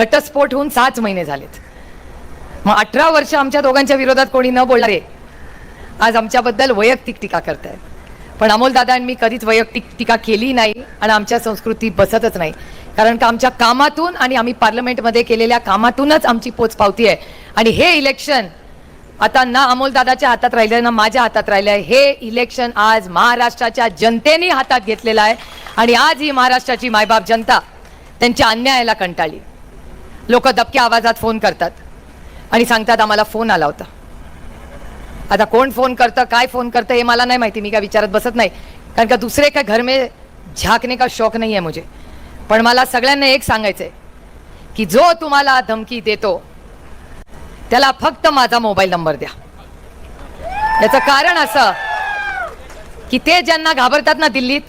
घटस्फोट होऊन सात महिने झालेत. मग अठरा वर्ष आमच्या दोघांच्या विरोधात कोणी न बोलणारे आज आमच्याबद्दल वैयक्तिक टीका करतायत. पण अमोल मी कधीच वैयक्तिक टीका केली नाही आणि आमच्या संस्कृती बसतच नाही. कारण का आमच्या कामातून आणि आम्ही पार्लमेंटमध्ये केलेल्या कामातूनच आमची पोच पावती आहे आणि हे इलेक्शन आता ना अमोल दादाच्या हातात राहिलं ना माझ्या हातात राहिलं आहे हे इलेक्शन आज महाराष्ट्राच्या जनतेने हातात घेतलेलं आहे. आणि आज ही महाराष्ट्राची मायबाप जनता त्यांच्या अन्यायाला कंटाळली. लोक दबक्या आवाजात फोन करतात. आणि सांगतात आम्हाला फोन आला होता. आता कोण फोन करतं काय फोन करतं हे मला नाही माहिती. मी काय विचारत बसत नाही. कारण का दुसरे काय घर में झाकने का शौक नाही आहे मुझे. पण मला सगळ्यांना एक सांगायचं आहे की जो तुम्हाला धमकी देतो त्याला फक्त माझा मोबाईल नंबर द्या. याचं कारण असं की ते ज्यांना घाबरतात ना दिल्लीत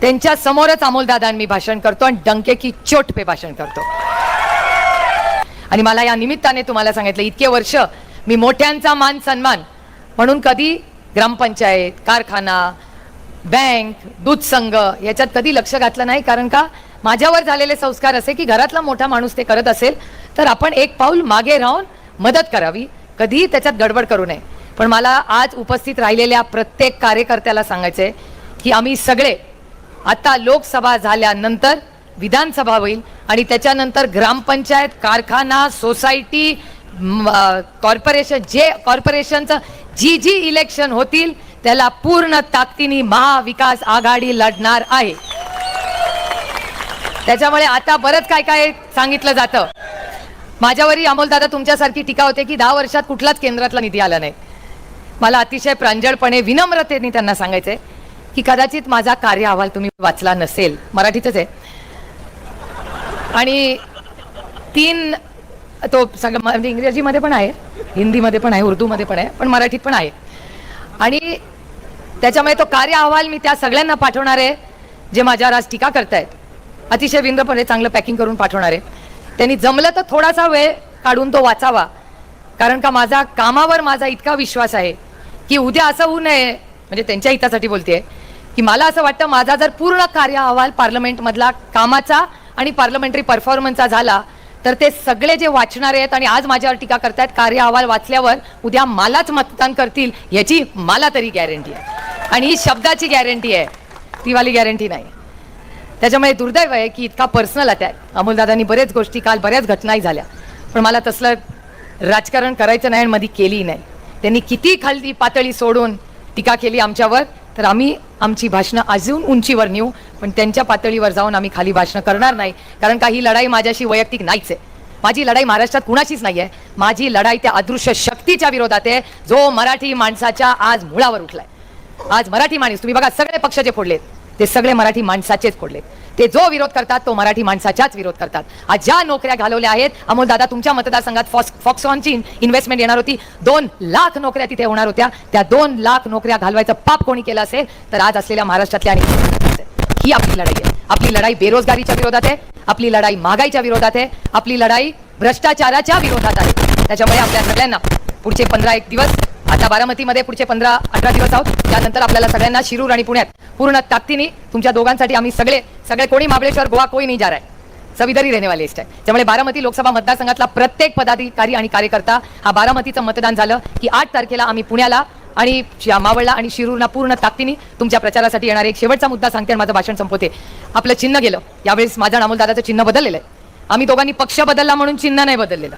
त्यांच्या समोरच अमोलदादा मी भाषण करतो आणि डंके की चोट पे भाषण करतो. आणि मला या निमित्ताने तुम्हाला सांगितलं इतके वर्ष मी मोठ्यांचा मान सन्मान. म्हणून कधी ग्रामपंचायत कारखाना बँक दूध संघ याच्यात कधी लक्ष घातलं नाही. कारण का? माझ्यावर झालेले संस्कार असे की घरातला मोठा माणूस ते करत असेल तर आपण एक पाऊल मागे राहून मदत करावी. कधीही त्याच्यात गडबड करू नये. पण मला आज उपस्थित राहिलेल्या प्रत्येक कार्यकर्त्याला सांगायचे की आम्ही सगळे आता लोकसभा झाल्यानंतर विधानसभा होईल आणि त्याच्यानंतर ग्रामपंचायत कारखाना सोसायटी कॉर्पोरेशन जे कॉर्पोरेशनचं जी जी इलेक्शन होतील त्याला पूर्ण ताकदीने महाविकास आघाडी लढणार आहे. त्याच्यामुळे आता बरंच काय काय सांगितलं जातं. माझ्यावरही अमोलदादा तुमच्यासारखी टीका होते की दहा वर्षात कुठलाच केंद्रातला निधी आला नाही. मला अतिशय प्रांजळपणे विनम्रतेने त्यांना सांगायचंय की कदाचित माझा कार्य अहवाल तुम्ही वाचला नसेल. मराठीतच आहे. आणि तीन तो सगळं म्हणजे इंग्रजीमध्ये पण आहे हिंदीमध्ये पण आहे उर्दूमध्ये पण आहे पण मराठीत पण आहे. आणि त्याच्यामुळे तो कार्य अहवाल मी त्या सगळ्यांना पाठवणार आहे जे माझ्यावर आज टीका करतायत अतिशय विंद्रपणे चांगलं पॅकिंग करून पाठवणार. आहे त्यांनी जमलं तर थोडासा वेळ काढून तो वाचावा. कारण का माझा कामावर माझा इतका विश्वास आहे की उद्या असं होऊ नये म्हणजे त्यांच्या हितासाठी बोलते की मला असं वाटतं माझा जर पूर्ण कार्य अहवाल पार्लमेंटमधला कामाचा आणि पार्लमेंटरी परफॉर्मन्सचा झाला तर ते सगळे जे वाचणारे आहेत आणि आज माझ्यावर टीका करतायत कार्य अहवाल वाचल्यावर उद्या मलाच मतदान करतील याची मला तरी गॅरंटी आहे. आणि ही शब्दाची गॅरंटी आहे ती वाली गॅरंटी नाही. त्याच्यामुळे दुर्दैव आहे की इतका पर्सनल अटॅक अमोलदादांनी बरेच गोष्टी काल बऱ्याच घटनाही झाल्या पण मला तसलं राजकारण करायचं नाही आणि मध्ये केली नाही. त्यांनी किती खालती पातळी सोडून टीका केली आमच्यावर तर आम्ही आमची भाषणं अजून उंचीवर नेऊ पण त्यांच्या पातळीवर जाऊन आम्ही खाली भाषणं करणार नाही कारण का ही लढाई माझ्याशी वैयक्तिक नाहीच आहे. माझी लढाई महाराष्ट्रात कुणाचीच नाही आहे माझी लढाई त्या अदृश्य शक्तीच्या विरोधात आहे जो मराठी माणसाच्या आज मुळावर उठलाय. आज मराठी माणूस तुम्ही बघा सगळे पक्ष जे फोडलेत ते सगळे मराठी माणसाचेच फोडले ते जो विरोध करतात तो मराठी माणसाच्याच विरोध करतात. आज ज्या नोकऱ्या घालवल्या आहेत अमोल दादा तुमच्या मतदारसंघात फॉक्स फॉक्सॉनची इन्व्हेस्टमेंट येणार होती. दोन लाख नोकऱ्या तिथे होणार होत्या. त्या दोन लाख नोकऱ्या घालवायचं पाप कोणी केलं असेल तर आज असलेल्या महाराष्ट्रातल्या ही आपली लढाई आहे. आपली लढाई बेरोजगारीच्या विरोधात आहे. आपली लढाई महागाईच्या विरोधात आहे. आपली लढाई भ्रष्टाचाराच्या विरोधात आहे. त्याच्यामुळे आपल्या सगळ्यांना पुढचे पंधरा एक दिवस आता बारामतीमध्ये पुढचे पंधरा अठरा दिवस आहोत त्यानंतर आपल्याला सगळ्यांना शिरूर आणि पुण्यात पूर्ण ताकदीने तुमच्या दोघांसाठी आम्ही सगळे सगळे कोणी महाबळेश्वर गोवा कोणी नाही जा रहा सविधरी सभी इधर ही रहने वाले त्यामुळे बारामती लोकसभा मतदारसंघातला प्रत्येक पदाधिकारी आणि कार्यकर्ता हा बारामतीचं मतदान झालं की आठ तारखेला आम्ही पुण्याला आणि मावळला आणि शिरूरला पूर्ण ताकदीने तुमच्या प्रचारासाठी येणार एक शेवटचा मुद्दा सांगते आणि माझं भाषण संपवते. आपलं चिन्ह गेलं. यावेळेस माझ्या अमोलदादाचं चिन्ह बदललेलं आहे. आम्ही दोघांनी पक्ष बदलला म्हणून चिन्ह नाही बदललेलं.